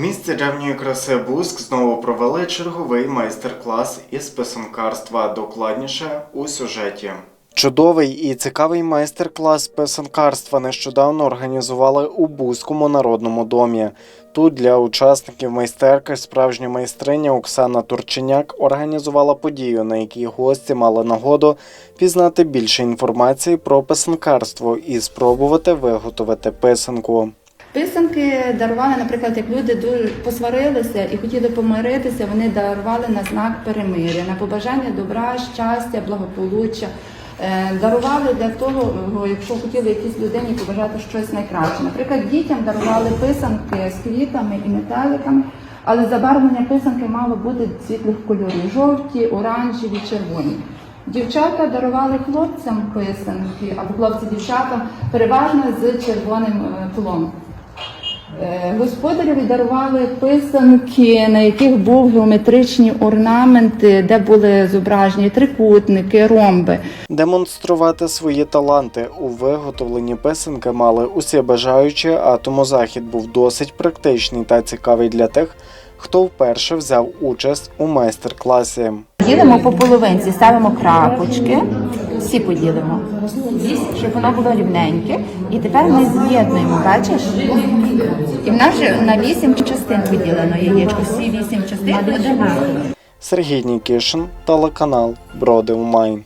місті древньої краси Буск знову провели черговий майстер-клас із писанкарства. Докладніше у сюжеті. Чудовий і цікавий майстер-клас писанкарства нещодавно організували у Бузькому народному домі. Тут для учасників майстерки справжня майстриня Оксана Турченяк організувала подію, на якій гості мали нагоду пізнати більше інформації про писанкарство і спробувати виготовити писанку. Писанки дарували, наприклад, як люди дуже посварилися і хотіли помиритися, вони дарували на знак перемиря, на побажання добра, щастя, благополуччя. Е, Дарували для того, якщо хотіли якійсь людині побажати щось найкраще. Наприклад, дітям дарували писанки з квітами і метеликами, але забарвлення писанки мало бути світлих кольорів: жовті, оранжеві, червоні. Дівчата дарували хлопцям писанки, або хлопці дівчатам переважно з червоним тлом. Е, Господареві дарували писанки, на яких був геометричні орнаменти, де були зображені трикутники, ромби. Демонструвати свої таланти у виготовленні писанки мали усі бажаючі, а тому захід був досить практичний та цікавий для тих, хто вперше взяв участь у майстер-класі. Ділимо по половинці, ставимо крапочки, всі поділимо, щоб воно було рівненьке. І тепер ми з'єднуємо, бачиш? І в нас вже на вісім частин поділено яєчко. Всі вісім частин. Сергій Нікішин, телеканал Броди Умайн.